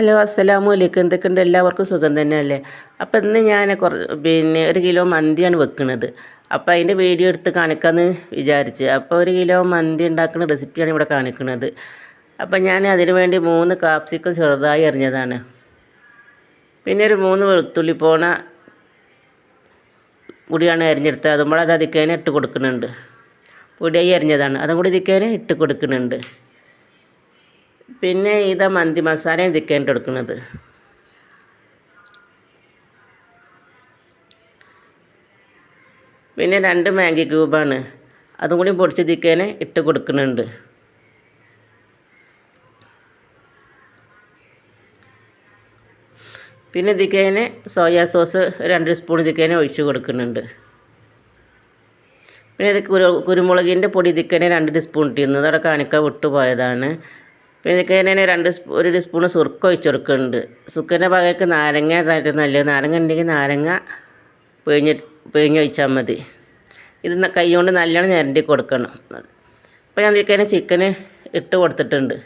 Hello അസ്സലാമു അലൈക്കും എന്തൊക്കെയുണ്ട്? എല്ലാവർക്കും സുഖം തന്നെയല്ലേ? അപ്പോൾ ഇന്ന് ഞാൻ കുറ പിന്നെ ഒരു കിലോ മന്തിയാണ് വെക്കുന്നത് അപ്പോൾ അതിന്റെ വീഡിയോ എടുത്ത് കാണിക്കാമെന്ന് വിചാരിച്ച്. അപ്പോൾ ഒരു കിലോ മന്തി ഉണ്ടാക്കുന്ന റെസിപ്പിയാണ് ഇവിടെ കാണിക്കുന്നത് അപ്പോൾ ഞാൻ അതിന് വേണ്ടി മൂന്ന് കാപ്സിക്കം ചെറുതായി എറിഞ്ഞതാണ് പിന്നെ ഒരു മൂന്ന് വെളുത്തുള്ളി പോണ കൂടിയാണ് അരിഞ്ഞെടുത്തത്. അതുമ്പോൾ അത് അതിക്കേനെ ഇട്ട് കൊടുക്കുന്നുണ്ട്. പൊടിയായി അരിഞ്ഞതാണ്. അതും കൂടി ഇതിക്കേനെ ഇട്ട് കൊടുക്കുന്നുണ്ട്. പിന്നെ ഇതാ മന്തി മസാല ഇതിക്കേണ്ട എടുക്കുന്നത്. പിന്നെ രണ്ട് മാഗി ക്യൂബാണ്. അതും കൂടി പൊടിച്ച് ഇട്ട് കൊടുക്കുന്നുണ്ട്. പിന്നെ ഇതിക്കേനെ സോയാ സോസ് രണ്ട് സ്പൂൺ ഇതിക്കേനെ ഒഴിച്ച് കൊടുക്കുന്നുണ്ട്. പിന്നെ ഇത് കുരു കുരുമുളകിന്റെ പൊടി ഇതിക്കേനെ രണ്ട് സ്പൂൺ ഇട്ടിരുന്നത് അവിടെ കാണിക്ക വിട്ടുപോയതാണ്. പിന്നെ ഇതിക്ക് തന്നെ രണ്ട് ഒരു സ്പൂണ് സുർക്ക ഒഴിച്ചെടുക്കുന്നുണ്ട്. സുർക്കന്റെ പകരക്ക് നാരങ്ങ നല്ലത്. നാരങ്ങ ഉണ്ടെങ്കിൽ നാരങ്ങ പിഴിഞ്ഞ് പിഴിഞ്ഞൊഴിച്ചാൽ മതി. ഇത് കൈ കൊണ്ട് നല്ലോണം ഞരണ്ടി കൊടുക്കണം. അപ്പോൾ ഞാൻ ഇതിലേക്ക് ചിക്കന് ഇട്ട് കൊടുത്തിട്ടുണ്ട്.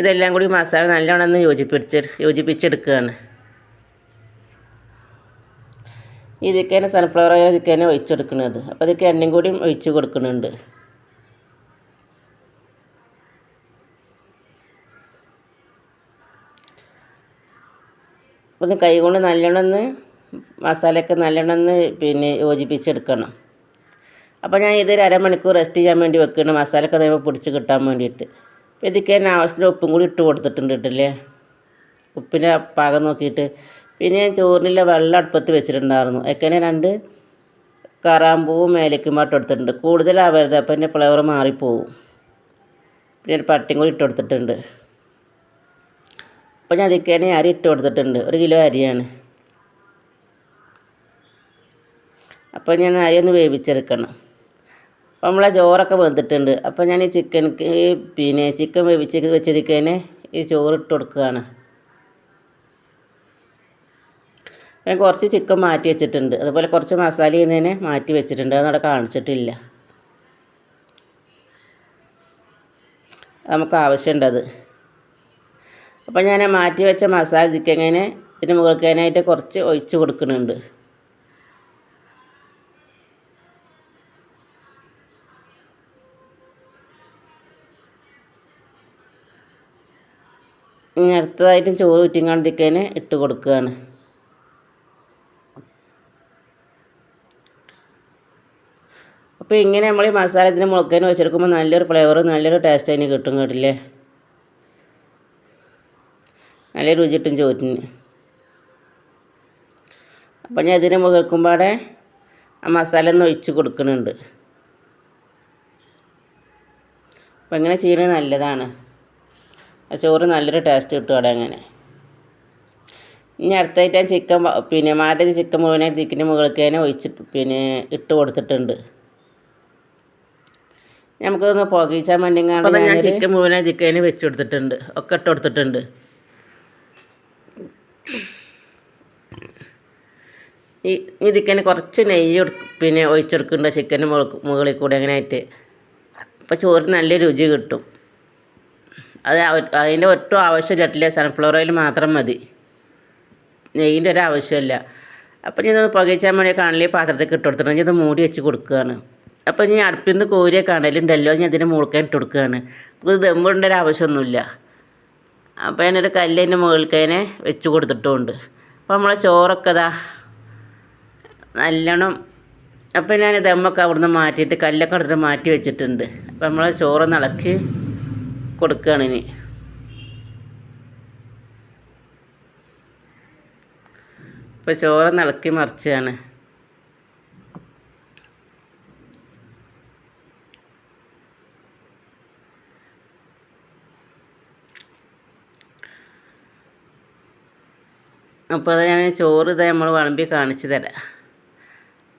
ഇതെല്ലാം കൂടി മസാല നല്ലോണം ഒന്ന് യോജിപ്പിച്ച് യോജിപ്പിച്ചെടുക്കുകയാണ്. ഇതിലേക്ക് തന്നെ സൺഫ്ലവർ ഓയിൽ ഇതിലേക്ക് തന്നെ ഒഴിച്ചെടുക്കുന്നത്. അപ്പോൾ ഇതിലേക്ക് എണ്ണയും കൂടിയും ഒഴിച്ച് കൊടുക്കുന്നുണ്ട്. ഒന്ന് കൈ കൊണ്ട് നല്ലോണം ഒന്ന് മസാലയൊക്കെ നല്ലോണം ഒന്ന് പിന്നെ യോജിപ്പിച്ചെടുക്കണം. അപ്പോൾ ഞാൻ ഇതൊരു അരമണിക്കൂർ റെസ്റ്റ് ചെയ്യാൻ വേണ്ടി വെക്കണം. മസാലയൊക്കെ നമ്മൾ പിടിച്ച് കിട്ടാൻ വേണ്ടിയിട്ട്. അപ്പോൾ ഇതൊക്കെ തന്നെ ആവശ്യത്തിന് ഉപ്പും കൂടി ഇട്ട് കൊടുത്തിട്ടുണ്ട് കേട്ടില്ലേ ഉപ്പിന്റെ പാകം നോക്കിയിട്ട്. പിന്നെ ഞാൻ ചോറിനുള്ള വെള്ളം അടുപ്പത്ത് വെച്ചിട്ടുണ്ടായിരുന്നു. ഒക്കെ രണ്ട് കറാമ്പൂവും മേലേക്കും പാട്ട് എടുത്തിട്ടുണ്ട്. കൂടുതലാവരുത് അപ്പോൾ എന്റെ ഫ്ലേവർ മാറിപ്പോവും. പിന്നെ ഒരു പട്ടിയും കൂടി ഇട്ട് കൊടുത്തിട്ടുണ്ട്. അപ്പോൾ ഞാൻ അതിലേക്ക് തന്നെ അരി ഇട്ട് കൊടുത്തിട്ടുണ്ട്. ഒരു കിലോ അരിയാണ്. അപ്പോൾ ഞാൻ അരി ഒന്ന് വേവിച്ചെടുക്കണം. അപ്പോൾ നമ്മളെ ചോറൊക്കെ വെന്തിട്ടുണ്ട്. അപ്പോൾ ഞാൻ ഈ ചിക്കൻ ഈ പിന്നെ ചിക്കൻ വേവിച്ച് വെച്ചതിക്ക് തന്നെ ഈ ചോറ് ഇട്ട് കൊടുക്കുകയാണ്. ഞാൻ കുറച്ച് ചിക്കൻ മാറ്റി വെച്ചിട്ടുണ്ട്. അതുപോലെ കുറച്ച് മസാല ചെയ്യുന്നതിനെ മാറ്റി വെച്ചിട്ടുണ്ട്. അതവിടെ കാണിച്ചിട്ടില്ല. നമുക്ക് ആവശ്യമുണ്ടത് അപ്പോൾ ഞാൻ മാറ്റി വെച്ച മസാല ഇതിക്കങ്ങനെ ഇതിന് മുകൾക്കാനായിട്ട് കുറച്ച് ഒഴിച്ച് കൊടുക്കുന്നുണ്ട്. ഇനി അടുത്തതായിട്ടും ചോറ് ഊറ്റിങ്ങാണ്ടിക്കതിന് ഇട്ട് കൊടുക്കുകയാണ് അപ്പോൾ ഇങ്ങനെ നമ്മൾ ഈ മസാല ഇതിന് മുളക്കേനെ വെച്ചെടുക്കുമ്പോൾ നല്ലൊരു ഫ്ലേവർ നല്ലൊരു ടേസ്റ്റ് അതിന് കിട്ടും കേട്ടില്ലേ? നല്ല രുചി കിട്ടും ചോറ്റിന് അപ്പം ഞാൻ ഇതിന് മുകൾക്കുമ്പാടെ ആ മസാല ഒന്ന് ഒഴിച്ച് കൊടുക്കുന്നുണ്ട്. അപ്പം ഇങ്ങനെ ചെയ്യുന്നത് നല്ലതാണ്. ആ ചോറ് നല്ലൊരു ടേസ്റ്റ് കിട്ടും അവിടെ അങ്ങനെ. ഇനി അടുത്തായിട്ട് ഞാൻ ചിക്കൻ പിന്നെ മാറ്റി ചിക്കൻ മുഴുവനെ ചിക്കന്റെ മുകളിൽ തന്നെ ഒഴിച്ചിട്ട് പിന്നെ ഇട്ട് കൊടുത്തിട്ടുണ്ട്. നമുക്കൊന്ന് പുകയിച്ചാൽ വേണ്ടി ഞാൻ ചിക്കൻ മുഴുവനെ ചിക്കന് വെച്ച് കൊടുത്തിട്ടുണ്ട്. ഒക്കെ ഇട്ട് കൊടുത്തിട്ടുണ്ട്. ഈ ഇതിക്കന്നെ കുറച്ച് നെയ്യ് പിന്നെ ഒഴിച്ചെടുക്കുന്നുണ്ട്. ചിക്കന്റെ മുകളിൽ കൂടെ അങ്ങനെ ആയിട്ട്. അപ്പോൾ ചോറ് നല്ല രുചി കിട്ടും. അത് അതിന്റെ ഒട്ടും ആവശ്യമില്ല സൺഫ്ലവർ ഓയിൽ മാത്രം മതി. നെയ്യിന്റെ ഒരു ആവശ്യമില്ല. അപ്പം ഞാൻ പുകയിച്ചാൽ മതി കാണലേ പാത്രത്തിൽ ഇട്ട് കൊടുത്തിട്ട് ഇത് മൂടി വെച്ച് കൊടുക്കുകയാണ്. അപ്പോൾ ഞാൻ അടുപ്പിൽ നിന്ന് കോരിയ കണലുണ്ടല്ലോ ഞാൻ അതിന് മുഴുക്കാൻ ഇട്ട് കൊടുക്കുകയാണ്. ഇത് ഒരു ആവശ്യമൊന്നുമില്ല. അപ്പോൾ ഞാനൊരു കല്ലിന്റെ മുകളിൽ വെച്ച് കൊടുത്തിട്ടുമുണ്ട് അപ്പോൾ നമ്മളെ ചോറൊക്കെ ഇതാ നല്ലോണം അപ്പോൾ ഞാൻ ദമ്മൊക്കെ അവിടുന്ന് മാറ്റിയിട്ട് കല്ലൊക്കെ എടുത്തിട്ട് മാറ്റി വെച്ചിട്ടുണ്ട്. അപ്പോൾ നമ്മളെ ചോറ് ഇളക്കി കൊടുക്കുകയാണ് ഇനി. ഇപ്പോൾ ചോറ് നിളക്കി മറിച്ചാണ്. അപ്പോൾ അത് ഞാൻ ചോറ് ഇതാ നമ്മൾ വിളമ്പി കാണിച്ചു തരാം.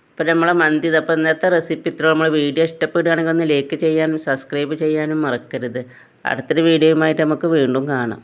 അപ്പോൾ നമ്മളെ മന്തി ഇത്. അപ്പോൾ ഇന്നത്തെ റെസിപ്പി ഇത്ര. നമ്മൾ വീഡിയോ ഇഷ്ടപ്പെടുകയാണെങ്കിൽ ഒന്ന് ലൈക്ക് ചെയ്യാനും സബ്സ്ക്രൈബ് ചെയ്യാനും മറക്കരുത്. അടുത്തൊരു വീഡിയോയുമായിട്ട് നമുക്ക് വീണ്ടും കാണാം.